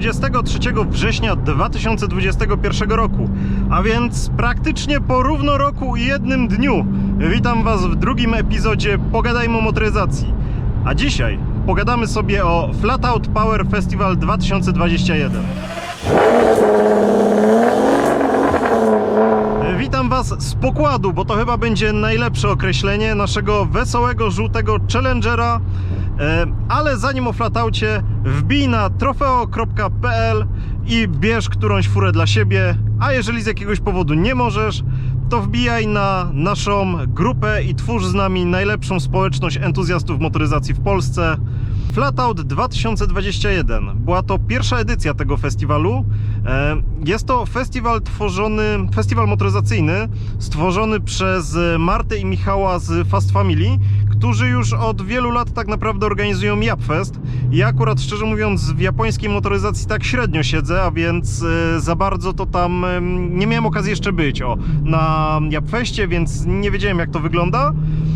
Dzisiaj mamy 23 września 2021 roku, a więc praktycznie po równo roku i jednym dniu. Witam Was w drugim epizodzie Pogadajmy o motoryzacji. A dzisiaj pogadamy sobie o Flatout Power Festival 2021. Witam Was z pokładu, bo to chyba będzie najlepsze określenie naszego wesołego, żółtego Challengera. E, Ale zanim o flataucie, wbij na trofeo.pl i bierz którąś furę dla siebie, a jeżeli z jakiegoś powodu nie możesz, to wbijaj na naszą grupę i twórz z nami najlepszą społeczność entuzjastów motoryzacji w Polsce. Flatout 2021 była to pierwsza edycja tego festiwalu. E, Jest to festiwal tworzony, festiwal motoryzacyjny stworzony przez Martę i Michała z Fast Family, którzy już od wielu lat tak naprawdę organizują Japfest. Ja akurat szczerze mówiąc w japońskiej motoryzacji tak średnio siedzę, a więc e, za bardzo to tam nie miałem okazji jeszcze być o, na Japfeście, więc nie wiedziałem jak to wygląda.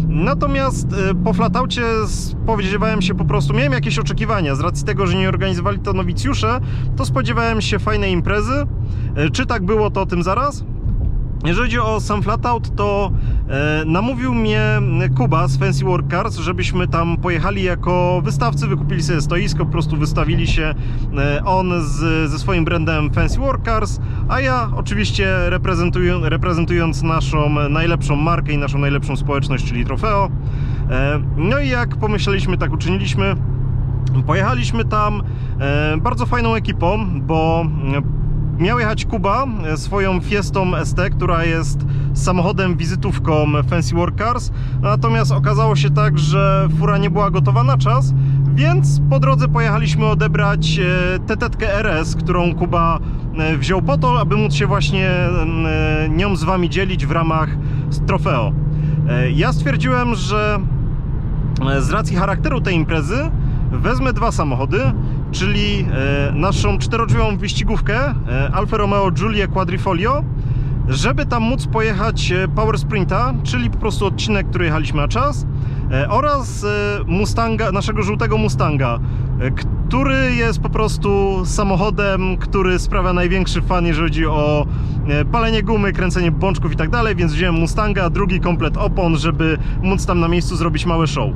Natomiast e, po flataucie spodziewałem się po prostu, miałem jakieś oczekiwania z racji tego, że nie organizowali to nowicjusze, to spodziewałem się fajnej imprezy. E, Czy tak było, to o tym zaraz. Jeżeli chodzi o sam flatout, to e, namówił mnie Kuba z Fancy Workers, żebyśmy tam pojechali jako wystawcy, wykupili sobie stoisko, po prostu wystawili się e, on z, ze swoim brandem Fancy Workers, a ja oczywiście reprezentuję, reprezentując naszą najlepszą markę i naszą najlepszą społeczność, czyli Trofeo. E, no i jak pomyśleliśmy, tak uczyniliśmy. Pojechaliśmy tam e, bardzo fajną ekipą, bo miał jechać Kuba e, swoją Fiestą ST, która jest samochodem wizytówką Fancy Workers, natomiast okazało się tak, że fura nie była gotowa na czas, więc po drodze pojechaliśmy odebrać e, TTK RS, którą Kuba e, wziął po to, aby móc się właśnie nią z Wami dzielić w ramach trofeo. Ja stwierdziłem, że z racji charakteru tej imprezy wezmę dwa samochody, czyli e, naszą czterodrzwiową wyścigówkę e, Alfa Romeo Giulia Quadrifoglio, żeby tam móc pojechać e, Power Sprinta, czyli po prostu odcinek, który jechaliśmy na czas, oraz Mustanga, naszego żółtego Mustanga, który jest po prostu samochodem, który sprawia największy fan, jeżeli chodzi o palenie gumy, kręcenie bączków i tak dalej, więc wziąłem Mustanga, drugi komplet opon, żeby móc tam na miejscu zrobić małe show.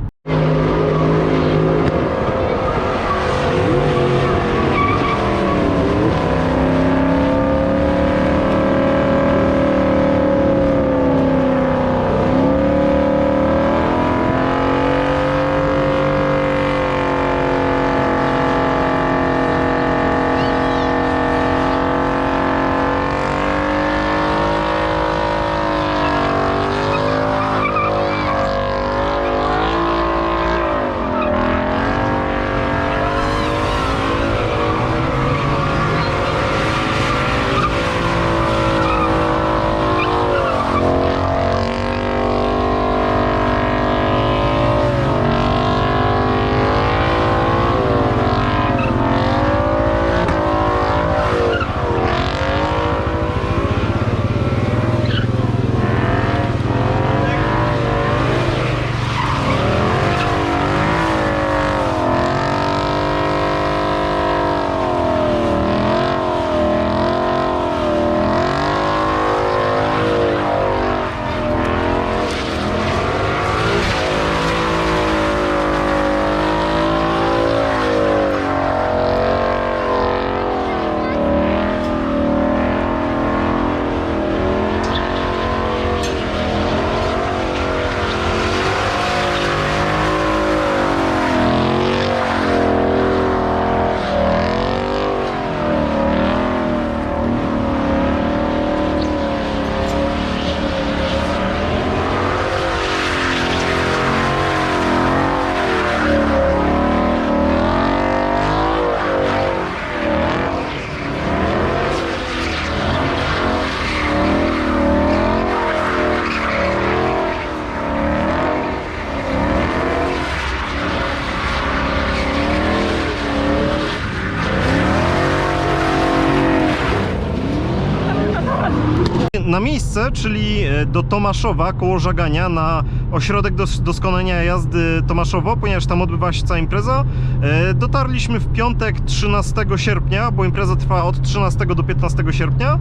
Na miejsce, czyli e, do Tomaszowa koło Żagania na ośrodek dos doskonalenia jazdy Tomaszowo, ponieważ tam odbywała się cała impreza. E, Dotarliśmy w piątek 13 sierpnia, bo impreza trwa od 13 do 15 sierpnia.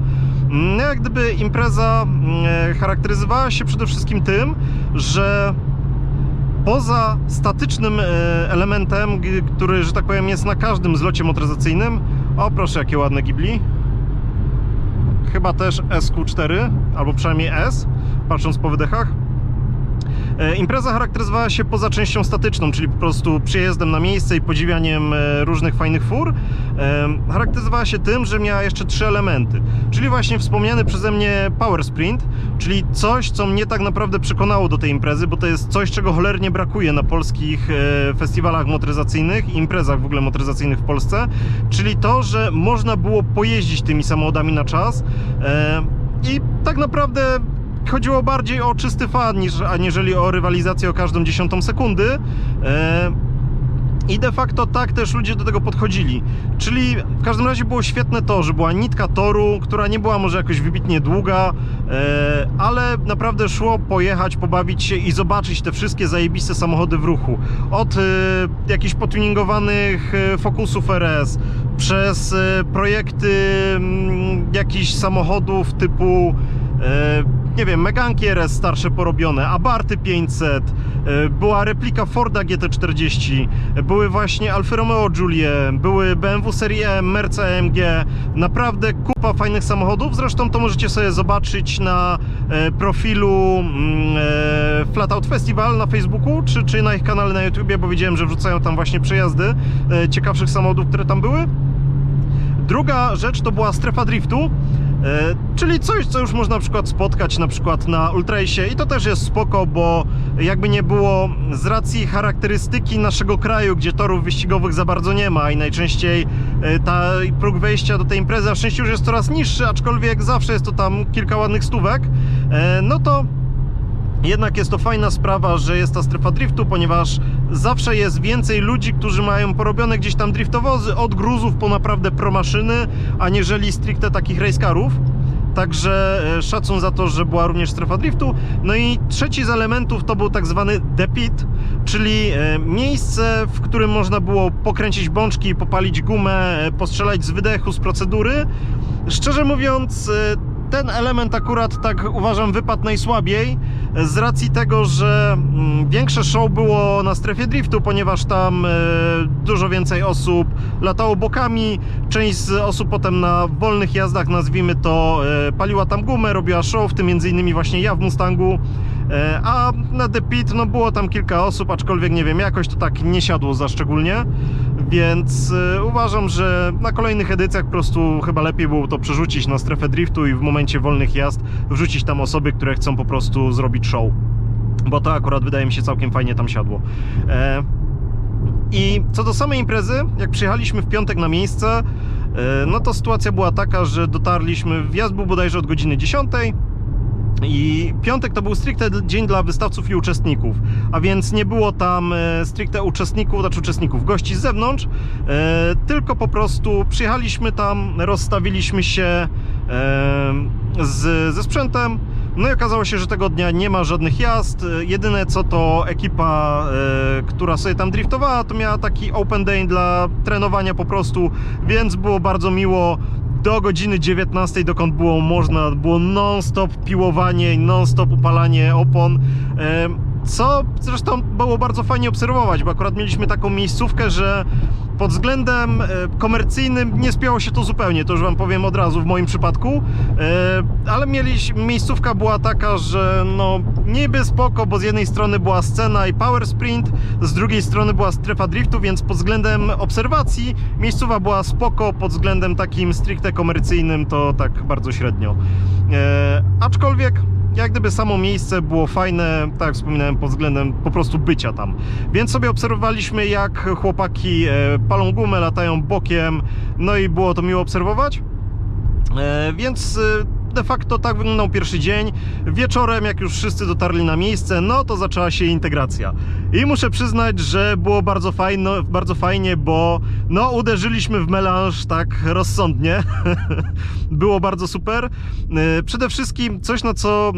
Mm, Jak gdyby impreza mm, e, charakteryzowała się przede wszystkim tym, że poza statycznym elementem, który, że tak powiem, jest na każdym zlocie motoryzacyjnym. O, proszę, jakie ładne gibli. Chyba też SQ4, albo przynajmniej S, patrząc po wydechach. E, Impreza charakteryzowała się poza częścią statyczną, czyli po prostu przyjezdem na miejsce i podziwianiem e, różnych fajnych fur. E, Charakteryzowała się tym, że miała jeszcze trzy elementy, czyli właśnie wspomniany przeze mnie Power Sprint, czyli coś, co mnie tak naprawdę przekonało do tej imprezy, bo to jest coś, czego cholernie brakuje na polskich festiwalach motoryzacyjnych i imprezach w ogóle motoryzacyjnych w Polsce, czyli to, że można było pojeździć tymi samochodami na czas i tak naprawdę chodziło bardziej o czysty fan, niż, aniżeli o rywalizację o każdą dziesiątą sekundy. E, I de facto tak też ludzie do tego podchodzili. Czyli w każdym razie było świetne to, że była nitka toru, która nie była może jakoś wybitnie długa, e, ale naprawdę szło pojechać, pobawić się i zobaczyć te wszystkie zajebiste samochody w ruchu. Od e, jakichś potuningowanych Focusów RS, przez projekty mm, jakichś samochodów typu nie wiem, Meganki RS starsze porobione, Abarty 500, e, była replika Forda GT40, e, były właśnie Alfa Romeo Giulie, były BMW Serie M, Merca AMG, naprawdę kupa fajnych samochodów, zresztą to możecie sobie zobaczyć na e, profilu mm, e, Flatout Festival na Facebooku, czy, czy na ich kanale na YouTubie, bo widziałem, że wrzucają tam właśnie przejazdy e, ciekawszych samochodów, które tam były. Druga rzecz to była strefa driftu, e, czyli coś, co już można na przykład spotkać na przykład na Ultrasie i to też jest spoko, bo jakby nie było z racji charakterystyki naszego kraju, gdzie torów wyścigowych za bardzo nie ma i najczęściej e, ta próg wejścia do tej imprezy na szczęście już jest coraz niższy, aczkolwiek zawsze jest to tam kilka ładnych stówek, e, no to jednak jest to fajna sprawa, że jest ta strefa driftu, ponieważ zawsze jest więcej ludzi, którzy mają porobione gdzieś tam driftowozy od gruzów po naprawdę promaszyny, aniżeli stricte takich racecarów. Także e, szacun za to, że była również strefa driftu. No i trzeci z elementów to był tak zwany The Pit, czyli e, miejsce, w którym można było pokręcić bączki, popalić gumę, e, postrzelać z wydechu, z procedury. Szczerze mówiąc, ten element akurat tak uważam wypadł najsłabiej z racji tego, że mm, większe show było na strefie driftu, ponieważ tam e, dużo więcej osób latało bokami, część z osób potem na wolnych jazdach, nazwijmy to, e, paliła tam gumę, robiła show, w tym innymi właśnie ja w Mustangu, E, a na The Pit no było tam kilka osób, aczkolwiek nie wiem, jakoś to tak nie siadło za szczególnie, więc e, uważam, że na kolejnych edycjach po prostu chyba lepiej było to przerzucić na strefę driftu i w momencie wolnych jazd wrzucić tam osoby, które chcą po prostu zrobić show, bo to akurat wydaje mi się całkiem fajnie tam siadło. E, I co do samej imprezy, jak przyjechaliśmy w piątek na miejsce, e, no to sytuacja była taka, że dotarliśmy, wjazd był bodajże od godziny 10, i piątek to był stricte dzień dla wystawców i uczestników, a więc nie było tam e, stricte uczestników, znaczy uczestników, gości z zewnątrz, e, tylko po prostu przyjechaliśmy tam, rozstawiliśmy się e, z, ze sprzętem, no i okazało się, że tego dnia nie ma żadnych jazd. Jedyne co to ekipa, która sobie tam driftowała, to miała taki open day dla trenowania po prostu, więc było bardzo miło do godziny 19, dokąd było można, było non-stop piłowanie non-stop upalanie opon. Co zresztą było bardzo fajnie obserwować, bo akurat mieliśmy taką miejscówkę, że pod względem e, komercyjnym nie spięło się to zupełnie, to już Wam powiem od razu w moim przypadku, E, ale miejscówka była taka, że no niby spoko, bo z jednej strony była scena i power sprint, z drugiej strony była strefa driftu, więc pod względem obserwacji miejscowa była spoko, pod względem takim stricte komercyjnym to tak bardzo średnio. E, aczkolwiek jak gdyby samo miejsce było fajne, tak jak wspominałem, pod względem po prostu bycia tam. Więc sobie obserwowaliśmy, jak chłopaki e, palą gumę, latają bokiem, no i było to miło obserwować. E, więc de facto tak wyglądał pierwszy dzień. Wieczorem, jak już wszyscy dotarli na miejsce, no to zaczęła się integracja. I muszę przyznać, że było bardzo fajno, bardzo fajnie, bo no uderzyliśmy w melanż tak rozsądnie. było bardzo super. E, Przede wszystkim coś, na co,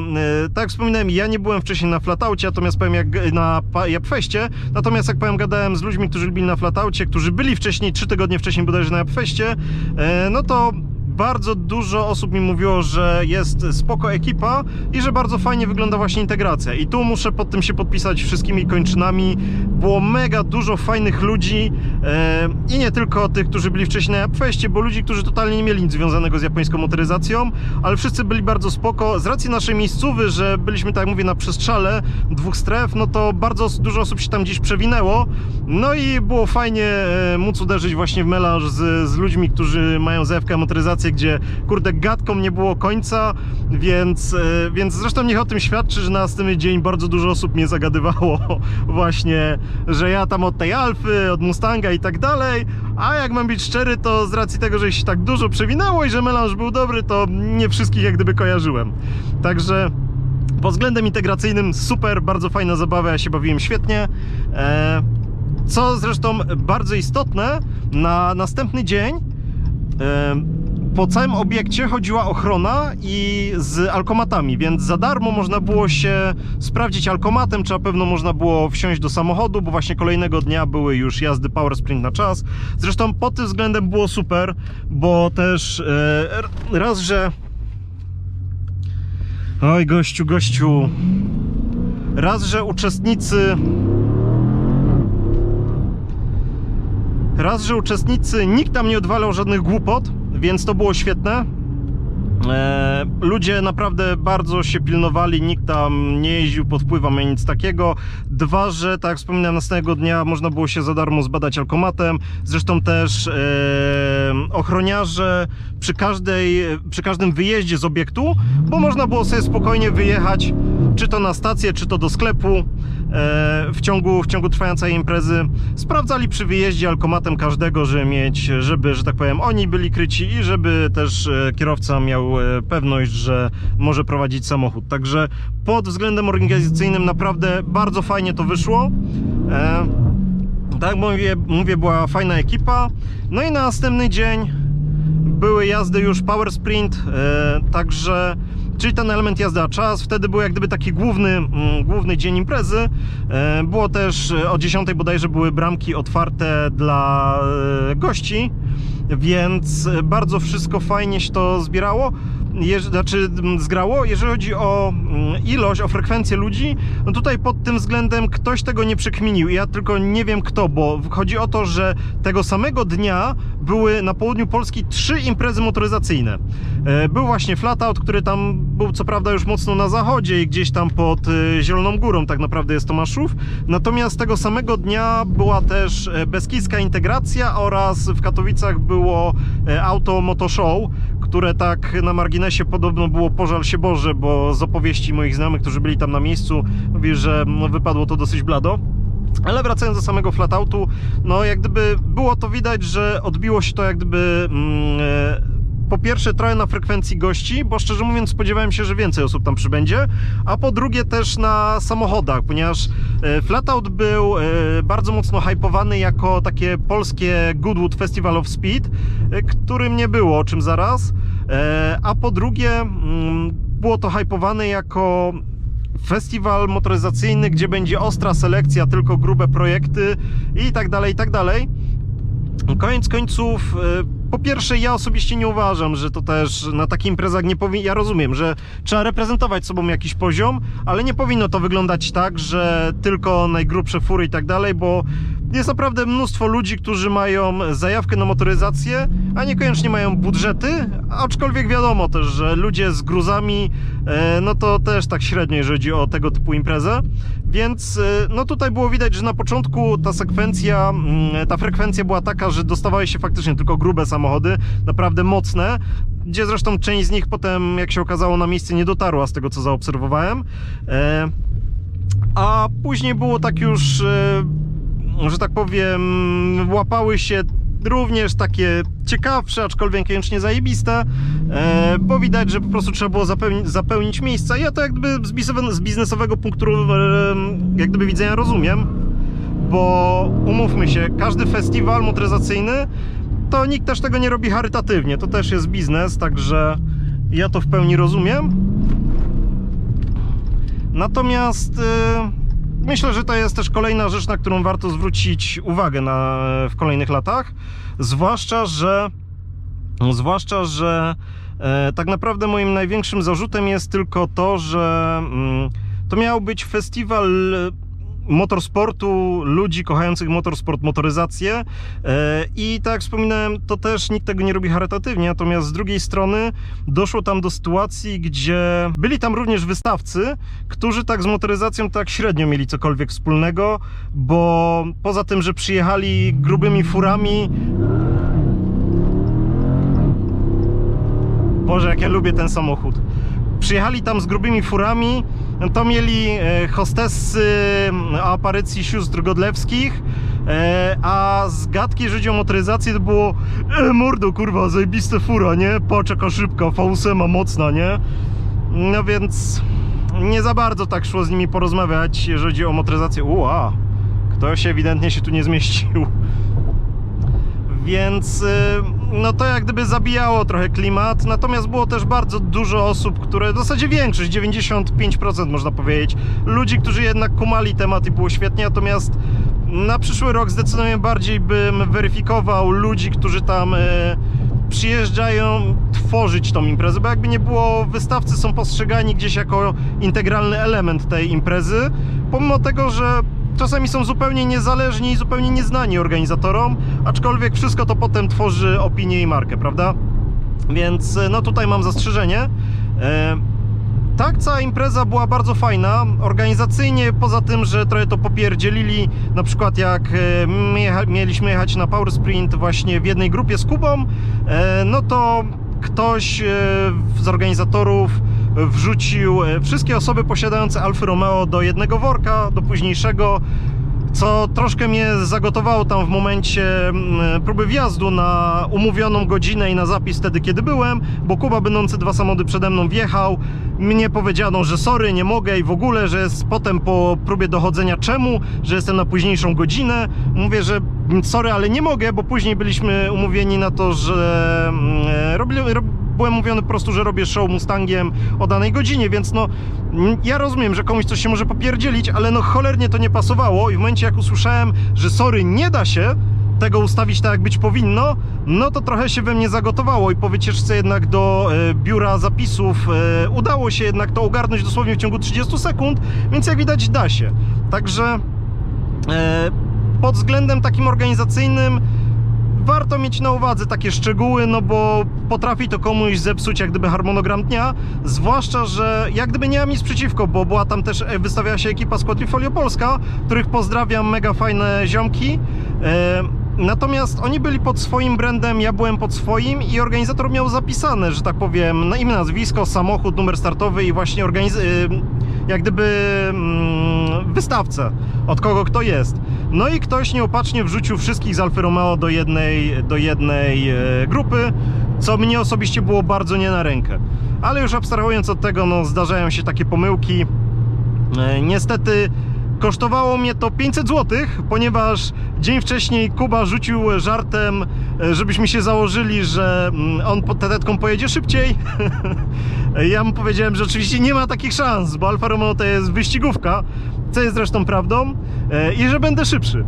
e, tak jak wspominałem, ja nie byłem wcześniej na flataucie, natomiast powiem jak na Japfeście, natomiast jak powiem, gadałem z ludźmi, którzy byli na flataucie, którzy byli wcześniej, trzy tygodnie wcześniej bodajże na Japfeście, e, no to bardzo dużo osób mi mówiło, że jest spoko ekipa i że bardzo fajnie wygląda właśnie integracja. I tu muszę pod tym się podpisać wszystkimi kończynami. Było mega dużo fajnych ludzi e, i nie tylko tych, którzy byli wcześniej na Japfeście, bo ludzi, którzy totalnie nie mieli nic związanego z japońską motoryzacją, ale wszyscy byli bardzo spoko. Z racji naszej miejscowy, że byliśmy, tak mówię, na przestrzale dwóch stref, no to bardzo dużo osób się tam gdzieś przewinęło. No i było fajnie e, móc uderzyć właśnie w melanż z, z ludźmi, którzy mają ZFK motoryzację, gdzie kurde gadkom nie było końca, więc, e, więc zresztą niech o tym świadczy, że na następny dzień bardzo dużo osób mnie zagadywało właśnie, że ja tam od tej Alfy, od Mustanga i tak dalej, a jak mam być szczery, to z racji tego, że się tak dużo przewinęło i że melanż był dobry, to nie wszystkich jak gdyby kojarzyłem. Także pod względem integracyjnym super, bardzo fajna zabawa, ja się bawiłem świetnie. E, co zresztą bardzo istotne, na następny dzień e, po całym obiekcie chodziła ochrona i z alkomatami, więc za darmo można było się sprawdzić alkomatem, czy na pewno można było wsiąść do samochodu, bo właśnie kolejnego dnia były już jazdy Power Sprint na czas. Zresztą pod tym względem było super, bo też e, raz, że Oj, gościu, gościu. Raz, że uczestnicy. Raz, że uczestnicy, nikt tam nie odwalał żadnych głupot, więc to było świetne. E, ludzie naprawdę bardzo się pilnowali, nikt tam nie jeździł pod wpływem ani nic takiego. Dwa, że tak jak wspominałem, następnego dnia można było się za darmo zbadać alkomatem. Zresztą też e, ochroniarze przy, każdej, przy każdym wyjeździe z obiektu, bo można było sobie spokojnie wyjechać, czy to na stację, czy to do sklepu e, w ciągu, w ciągu trwającej imprezy. Sprawdzali przy wyjeździe alkomatem każdego, żeby mieć, żeby, że tak powiem, oni byli kryci i żeby też e, kierowca miał e, pewność, że może prowadzić samochód. Także pod względem organizacyjnym naprawdę bardzo fajnie to wyszło. Tak mówię, mówię, była fajna ekipa. No i na następny dzień były jazdy już Power Sprint, także czyli ten element jazdy a czas, wtedy był jak gdyby taki główny, mm, główny dzień imprezy. E, było też e, o 10 bodajże były bramki otwarte dla e, gości, więc bardzo wszystko fajnie się to zbierało. Jeż, znaczy zgrało, jeżeli chodzi o mm, ilość, o frekwencję ludzi, no tutaj pod tym względem ktoś tego nie przekminił. Ja tylko nie wiem kto, bo chodzi o to, że tego samego dnia były na południu Polski trzy imprezy motoryzacyjne. E, Był właśnie Flatout, który tam był co prawda już mocno na zachodzie i gdzieś tam pod e, Zieloną Górą tak naprawdę jest Tomaszów. Natomiast tego samego dnia była też e, Beskidzka Integracja oraz w Katowicach było Auto Moto Show, które tak na marginesie podobno było pożal się Boże, bo z opowieści moich znajomych, którzy byli tam na miejscu, mówi, że no, wypadło to dosyć blado. Ale wracając do samego flatoutu, no jak gdyby było to widać, że odbiło się to jak gdyby mm, e, po pierwsze trochę na frekwencji gości, bo szczerze mówiąc spodziewałem się, że więcej osób tam przybędzie, a po drugie też na samochodach, ponieważ e, Flatout był e, bardzo mocno hypowany jako takie polskie Goodwood Festival of Speed, e, którym nie było, o czym zaraz, a po drugie mm, było to hypowane jako festiwal motoryzacyjny, gdzie będzie ostra selekcja, tylko grube projekty i tak dalej, i tak dalej. Koniec końców, e, po pierwsze, ja osobiście nie uważam, że to też na takich imprezach nie powinno. Ja rozumiem, że trzeba reprezentować sobą jakiś poziom, ale nie powinno to wyglądać tak, że tylko najgrubsze fury i tak dalej, bo jest naprawdę mnóstwo ludzi, którzy mają zajawkę na motoryzację, a niekoniecznie mają budżety, aczkolwiek wiadomo też, że ludzie z gruzami, e, no to też tak średnio, jeżeli chodzi o tego typu imprezę. Więc e, no tutaj było widać, że na początku ta sekwencja, mm, ta frekwencja była taka, że dostawały się faktycznie tylko grube samochody, naprawdę mocne, gdzie zresztą część z nich potem, jak się okazało, na miejsce nie dotarła z tego, co zaobserwowałem. E, A później było tak już, e, że tak powiem, łapały się również takie ciekawsze, aczkolwiek niekoniecznie zajebiste, e, bo widać, że po prostu trzeba było zapełnić, zapełnić miejsca. Ja to jak gdyby z biznes- z biznesowego punktu e, jak gdyby widzenia rozumiem, bo umówmy się, każdy festiwal motoryzacyjny to nikt też tego nie robi charytatywnie, to też jest biznes, także ja to w pełni rozumiem. Natomiast y, myślę, że to jest też kolejna rzecz, na którą warto zwrócić uwagę na, w kolejnych latach. Zwłaszcza, że zwłaszcza, że e, tak naprawdę moim największym zarzutem jest tylko to, że mm, to miał być festiwal motorsportu, ludzi kochających motorsport, motoryzację e, i tak jak wspominałem, to też nikt tego nie robi charytatywnie, natomiast z drugiej strony doszło tam do sytuacji, gdzie byli tam również wystawcy, którzy tak z motoryzacją tak średnio mieli cokolwiek wspólnego, bo poza tym, że przyjechali grubymi furami, Boże, jak ja lubię ten samochód. Przyjechali tam z grubymi furami, to mieli e, hostessy o aparycji sióstr Godlewskich, e, a z gadki, o motoryzację, to było e, mordo, kurwa, zajebiste fura, nie? Poczeka szybka, V8 mocna, nie? No więc nie za bardzo tak szło z nimi porozmawiać, jeżeli chodzi o motoryzację. Ua, ktoś ewidentnie się tu nie zmieścił. Więc no to jak gdyby zabijało trochę klimat, natomiast było też bardzo dużo osób, które, w zasadzie większość, 95% można powiedzieć, ludzi, którzy jednak kumali temat i było świetnie, natomiast na przyszły rok zdecydowanie bardziej bym weryfikował ludzi, którzy tam y, przyjeżdżają tworzyć tą imprezę, bo jakby nie było, wystawcy są postrzegani gdzieś jako integralny element tej imprezy, pomimo tego, że czasami są zupełnie niezależni i zupełnie nieznani organizatorom, aczkolwiek wszystko to potem tworzy opinię i markę, prawda? Więc no tutaj mam zastrzeżenie. E, tak, cała impreza była bardzo fajna. Organizacyjnie, poza tym, że trochę to popierdzielili, na przykład jak e, mieliśmy jechać na Power Sprint właśnie w jednej grupie z Kubą, e, no to ktoś e, z organizatorów wrzucił e, wszystkie osoby posiadające Alfa Romeo do jednego worka, do późniejszego, co troszkę mnie zagotowało tam w momencie mm, próby wjazdu na umówioną godzinę i na zapis wtedy, kiedy byłem, bo Kuba będący dwa samochody przede mną wjechał, mnie powiedziano, że sorry, nie mogę i w ogóle, że jest potem po próbie dochodzenia czemu, że jestem na późniejszą godzinę, mówię, że sorry, ale nie mogę, bo później byliśmy umówieni na to, że mm, robili, rob, byłem mówiony po prostu, że robię show Mustangiem o danej godzinie, więc no ja rozumiem, że komuś coś się może popierdzielić, ale no cholernie to nie pasowało i w momencie jak usłyszałem, że sorry, nie da się tego ustawić tak jak być powinno, no to trochę się we mnie zagotowało i po wycieczce jednak do e, biura zapisów e, udało się jednak to ogarnąć dosłownie w ciągu 30 sekund, więc jak widać da się. Także e, pod względem takim organizacyjnym warto mieć na uwadze takie szczegóły, no bo potrafi to komuś zepsuć jak gdyby harmonogram dnia, zwłaszcza, że jak gdyby nie mam nic przeciwko, bo była tam też, e, wystawiała się ekipa z Polska, których pozdrawiam, mega fajne ziomki. E, Natomiast oni byli pod swoim brandem, ja byłem pod swoim i organizator miał zapisane, że tak powiem, na imię, nazwisko, samochód, numer startowy i właśnie organiz... jak gdyby mm, wystawcę, od kogo kto jest. No i ktoś nieopatrznie wrzucił wszystkich z Alfa Romeo do jednej, do jednej e, grupy, co mnie osobiście było bardzo nie na rękę. Ale już abstrahując od tego, no zdarzają się takie pomyłki. E, Niestety kosztowało mnie to 500 zł, ponieważ dzień wcześniej Kuba rzucił żartem, e, żebyśmy się założyli, że mm, on pod tetetką pojedzie szybciej. ja mu powiedziałem, że oczywiście nie ma takich szans, bo Alfa Romeo to jest wyścigówka, co jest zresztą prawdą, e, i że będę szybszy.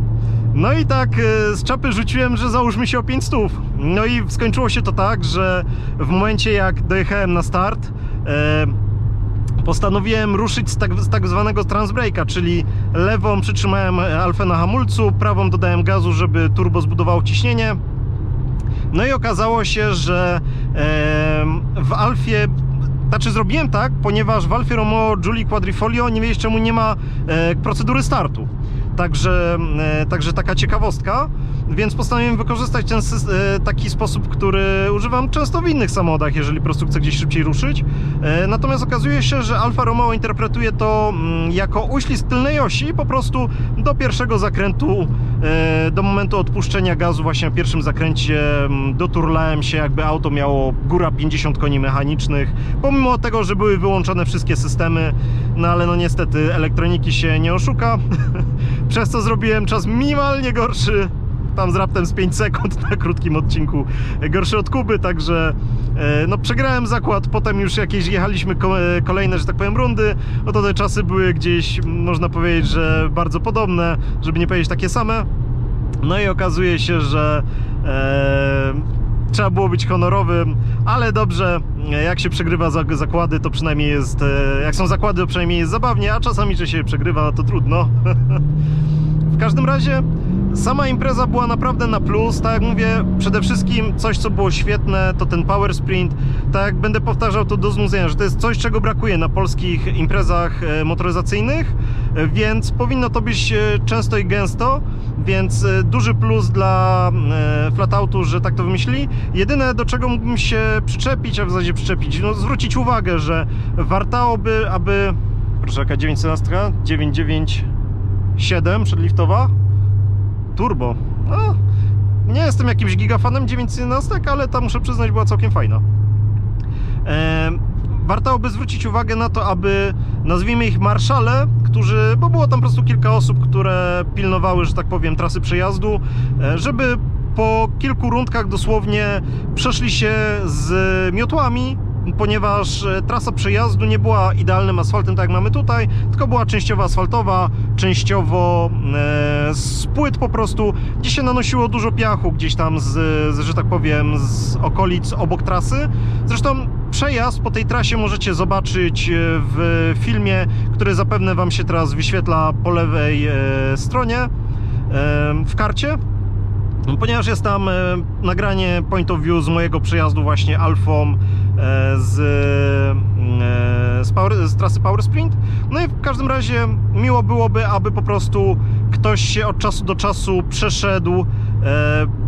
No i tak e, z czapy rzuciłem, że załóżmy się o 5 stów. No i skończyło się to tak, że w momencie jak dojechałem na start, postanowiłem ruszyć z tak, z tak zwanego transbreaka, czyli lewą przytrzymałem alfę na hamulcu, prawą dodałem gazu, żeby turbo zbudowało ciśnienie. No i okazało się, że w Alfie znaczy zrobiłem tak, ponieważ w Alfie Romeo Giulia Quadrifoglio nie wiedzieć czemu nie ma e, procedury startu. Także, e, także taka ciekawostka. więc postanowiłem wykorzystać ten e, taki sposób, który używam często w innych samochodach, jeżeli po prostu chcę gdzieś szybciej ruszyć. E, Natomiast okazuje się, że Alfa Romeo interpretuje to mm, jako uślizg tylnej osi, po prostu do pierwszego zakrętu, do momentu odpuszczenia gazu właśnie na pierwszym zakręcie mm, doturlałem się, jakby auto miało góra 50 koni mechanicznych, pomimo tego, że były wyłączone wszystkie systemy, no ale no niestety elektroniki się nie oszuka, przez co zrobiłem czas minimalnie gorszy, tam z raptem z 5 sekund na krótkim odcinku. Gorszy od Kuby, także e, no przegrałem zakład, potem już jakieś jechaliśmy e, kolejne, że tak powiem, rundy, no to te czasy były gdzieś, można powiedzieć, że bardzo podobne, żeby nie powiedzieć takie same, no i okazuje się, że e, trzeba było być honorowym, ale dobrze, jak się przegrywa za- zakłady, to przynajmniej jest, e, jak są zakłady, to przynajmniej jest zabawnie, a czasami, że się przegrywa, to trudno. W każdym razie sama impreza była naprawdę na plus. Tak jak mówię, przede wszystkim coś, co było świetne, to ten power sprint. Tak jak będę powtarzał to do znudzenia, że to jest coś, czego brakuje na polskich imprezach e, motoryzacyjnych, e, więc powinno to być e, często i gęsto, więc duży plus dla flatoutu, że tak to wymyślili. Jedyne, do czego mógłbym się przyczepić, a w zasadzie przyczepić, no zwrócić uwagę, że wartałoby, aby... Proszę, jaka 911? 99... 7 przedliftowa. Turbo. No, nie jestem jakimś gigafanem 911, ale ta muszę przyznać była całkiem fajna. E, warto by zwrócić uwagę na to, aby nazwijmy ich marszale, którzy, bo było tam po prostu kilka osób, które pilnowały, że tak powiem, trasy przejazdu, e, żeby po kilku rundkach dosłownie przeszli się z miotłami, ponieważ e, trasa przejazdu nie była idealnym asfaltem, tak jak mamy tutaj, tylko była częściowo asfaltowa, częściowo e, z płyt po prostu, gdzie się nanosiło dużo piachu gdzieś tam z, że tak powiem, z okolic obok trasy. Zresztą przejazd po tej trasie możecie zobaczyć e, w filmie, który zapewne Wam się teraz wyświetla po lewej stronie w karcie. Ponieważ jest tam e, nagranie point of view z mojego przejazdu właśnie Alfą e, z, e, z, power, z trasy Power Sprint. No i w każdym razie miło byłoby, aby po prostu ktoś się od czasu do czasu przeszedł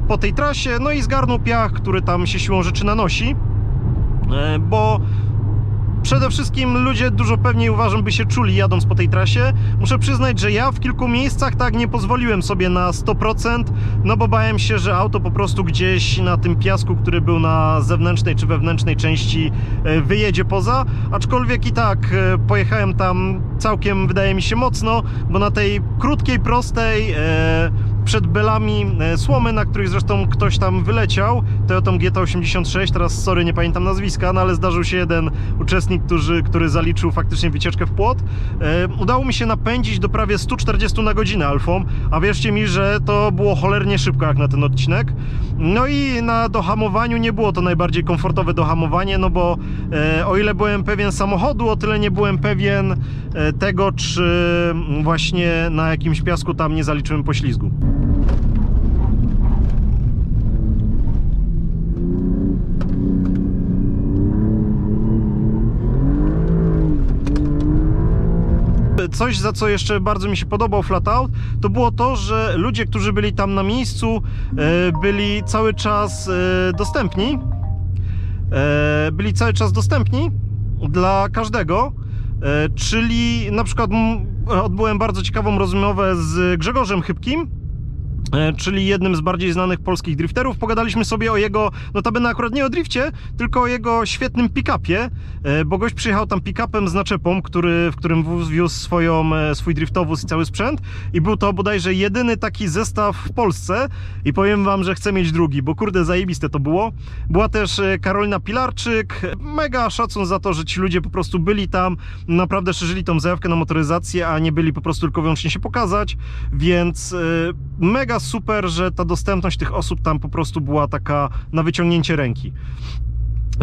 po tej trasie, no i zgarnął piach, który tam się siłą rzeczy nanosi, bo Przede wszystkim ludzie dużo pewniej uważam by się czuli jadąc po tej trasie. Muszę przyznać, że ja w kilku miejscach tak nie pozwoliłem sobie na 100%, no bo bałem się, że auto po prostu gdzieś na tym piasku, który był na zewnętrznej czy wewnętrznej części e, wyjedzie poza, aczkolwiek i tak e, pojechałem tam całkiem wydaje mi się mocno, bo na tej krótkiej, prostej e, przed belami e, słomy, na których zresztą ktoś tam wyleciał, Toyotą GT86, teraz sorry, nie pamiętam nazwiska, no ale zdarzył się jeden uczestnik, który, który zaliczył faktycznie wycieczkę w płot. E, udało mi się napędzić do prawie 140 na godzinę Alfą, a wierzcie mi, że to było cholernie szybko jak na ten odcinek. No i na dohamowaniu nie było to najbardziej komfortowe dohamowanie, no bo e, o ile byłem pewien samochodu, o tyle nie byłem pewien tego, czy właśnie na jakimś piasku tam nie zaliczyłem poślizgu. Coś, za co jeszcze bardzo mi się podobał Flatout, to było to, że ludzie, którzy byli tam na miejscu, e, byli cały czas e, dostępni. E, Byli cały czas dostępni dla każdego. Czyli na przykład odbyłem bardzo ciekawą rozmowę z Grzegorzem Chybkim, czyli jednym z bardziej znanych polskich drifterów. Pogadaliśmy sobie o jego, notabene akurat nie o drifcie, tylko o jego świetnym pick-upie, e, bo gość przyjechał tam pick-upem z naczepą, który, w którym wiózł swoją, e, swój driftowóz i cały sprzęt. I był to bodajże jedyny taki zestaw w Polsce. I powiem wam, że chcę mieć drugi, bo kurde zajebiste to było. Była też e, Karolina Pilarczyk, mega szacun za to, że ci ludzie po prostu byli tam, naprawdę szerzyli tą zajawkę na motoryzację, a nie byli po prostu tylko wyłącznie się pokazać, więc e, mega super, że ta dostępność tych osób tam po prostu była taka na wyciągnięcie ręki.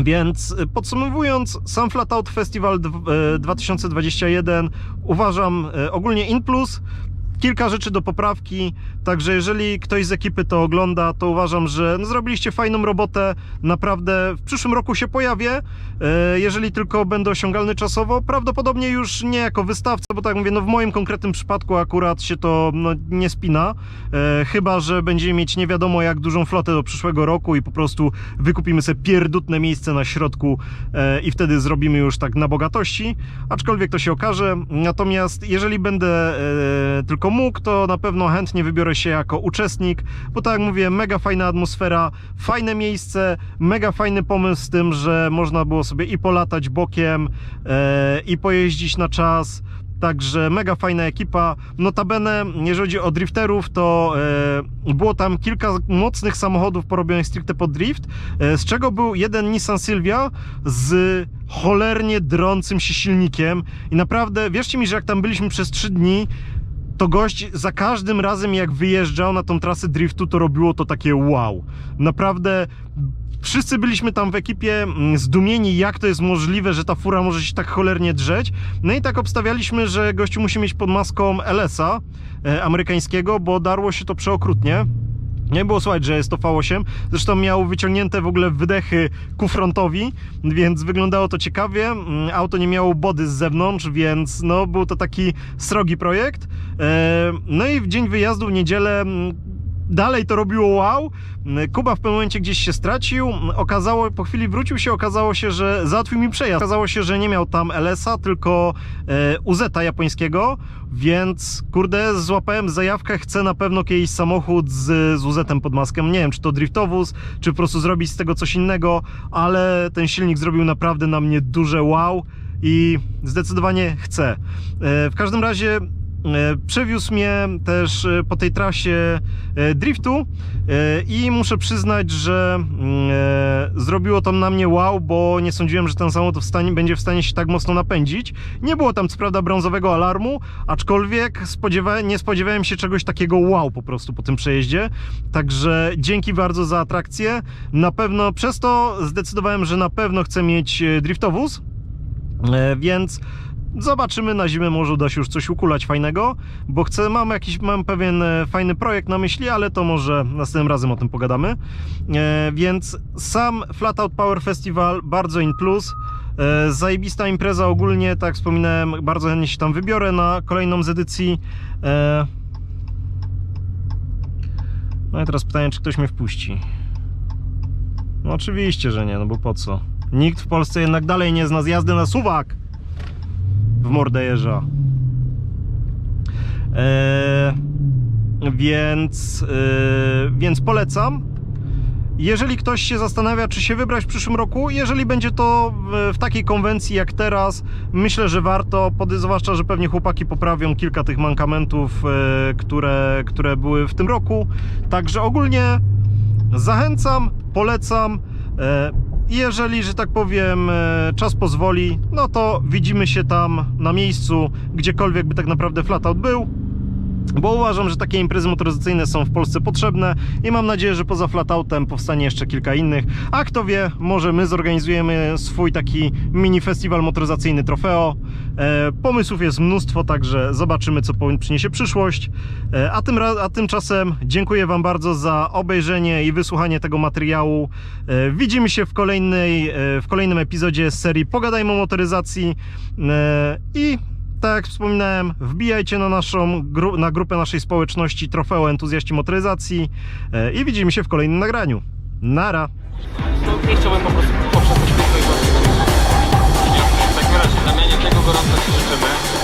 Więc y, podsumowując, sam Flatout Festival dw- e, 2021 uważam e, ogólnie in plus. Kilka rzeczy do poprawki, także jeżeli ktoś z ekipy to ogląda, to uważam, że no, zrobiliście fajną robotę, naprawdę w przyszłym roku się pojawię, e, jeżeli tylko będę osiągalny czasowo, prawdopodobnie już nie jako wystawca, bo tak mówię, no w moim konkretnym przypadku akurat się to no, nie spina, e, chyba, że będziemy mieć nie wiadomo jak dużą flotę do przyszłego roku i po prostu wykupimy sobie pierdutne miejsce na środku e, i wtedy zrobimy już tak na bogatości, aczkolwiek to się okaże, natomiast jeżeli będę e, mógł, to na pewno chętnie wybiorę się jako uczestnik, bo tak jak mówię, mega fajna atmosfera, fajne miejsce, mega fajny pomysł z tym, że można było sobie i polatać bokiem, e, i pojeździć na czas. Także mega fajna ekipa. Notabene, jeżeli chodzi o drifterów, to e, było tam kilka mocnych samochodów porobionych stricte pod drift, e, z czego był jeden Nissan Silvia z cholernie drącym się silnikiem. I naprawdę, wierzcie mi, że jak tam byliśmy przez 3 dni, to gość za każdym razem jak wyjeżdżał na tą trasę driftu, to robiło to takie wow. Naprawdę wszyscy byliśmy tam w ekipie mm, zdumieni, jak to jest możliwe, że ta fura może się tak cholernie drzeć. No i tak obstawialiśmy, że gościu musi mieć pod maską LS-a e, amerykańskiego, bo darło się to przeokrutnie. Nie było słychać, że jest to V8. Zresztą miał wyciągnięte w ogóle wydechy ku frontowi, więc wyglądało to ciekawie. Mm, Auto nie miało body z zewnątrz, więc no, był to taki srogi projekt. E, No i w dzień wyjazdu, w niedzielę, mm, dalej to robiło wow. Kuba w pewnym momencie gdzieś się stracił. Okazało, po chwili wrócił się, okazało się, że załatwił mi przejazd. Okazało się, że nie miał tam LS-a, tylko e, UZ-a japońskiego, więc kurde, złapałem zajawkę, chcę na pewno kiedyś samochód z, z UZ-em pod maską. Nie wiem, czy to driftowóz, czy po prostu zrobić z tego coś innego, ale ten silnik zrobił naprawdę na mnie duże wow i zdecydowanie chcę. E, w każdym razie Przewiózł mnie też e, po tej trasie e, driftu e, i muszę przyznać, że mm, e, zrobiło to na mnie wow, bo nie sądziłem, że ten samochód w stanie, będzie w stanie się tak mocno napędzić. Nie było tam co prawda brązowego alarmu, aczkolwiek spodziewa nie spodziewałem się czegoś takiego wow po prostu po tym przejeździe. Także dzięki bardzo za atrakcję. Na pewno przez to zdecydowałem, że na pewno chcę mieć e, driftowóz. E, Więc zobaczymy na zimę, może uda się już coś ukulać fajnego, bo chcę, mam jakiś, mam pewien e, fajny projekt na myśli, ale to może następnym razem o tym pogadamy. E, Więc sam Flatout Power Festival bardzo in plus. E, Zajebista impreza ogólnie, tak wspominałem, bardzo chętnie się tam wybiorę na kolejną z edycji. E, No i teraz pytanie, czy ktoś mnie wpuści. No oczywiście, że nie, no bo po co? Nikt w Polsce jednak dalej nie zna z jazdy na suwak w mordę jeża. Eee, więc, eee, więc polecam. Jeżeli ktoś się zastanawia, czy się wybrać w przyszłym roku, jeżeli będzie to w, takiej konwencji jak teraz, myślę, że warto, zwłaszcza, że pewnie chłopaki poprawią kilka tych mankamentów, e, które, które były w tym roku. Także ogólnie zachęcam, polecam. Jeżeli, że tak powiem, e, czas pozwoli, no to widzimy się tam na miejscu, gdziekolwiek by tak naprawdę flatout był. Bo uważam, że takie imprezy motoryzacyjne są w Polsce potrzebne i mam nadzieję, że poza flatoutem powstanie jeszcze kilka innych. A kto wie, może my zorganizujemy swój taki mini festiwal motoryzacyjny Trofeo. E, pomysłów jest mnóstwo, także zobaczymy, co przyniesie przyszłość. E, a, tym, a tymczasem dziękuję Wam bardzo za obejrzenie i wysłuchanie tego materiału. E, widzimy się w, kolejnej, e, w kolejnym epizodzie z serii Pogadajmy o motoryzacji e, i tak jak wspominałem, wbijajcie na naszą gru na grupę naszej społeczności Trofeo Entuzjaści Motoryzacji e, i widzimy się w kolejnym nagraniu. Nara! No, nie chciałbym po prostu poprzez coś swojego. W takim razie, Damianie, tego gorąco Ci życzymy.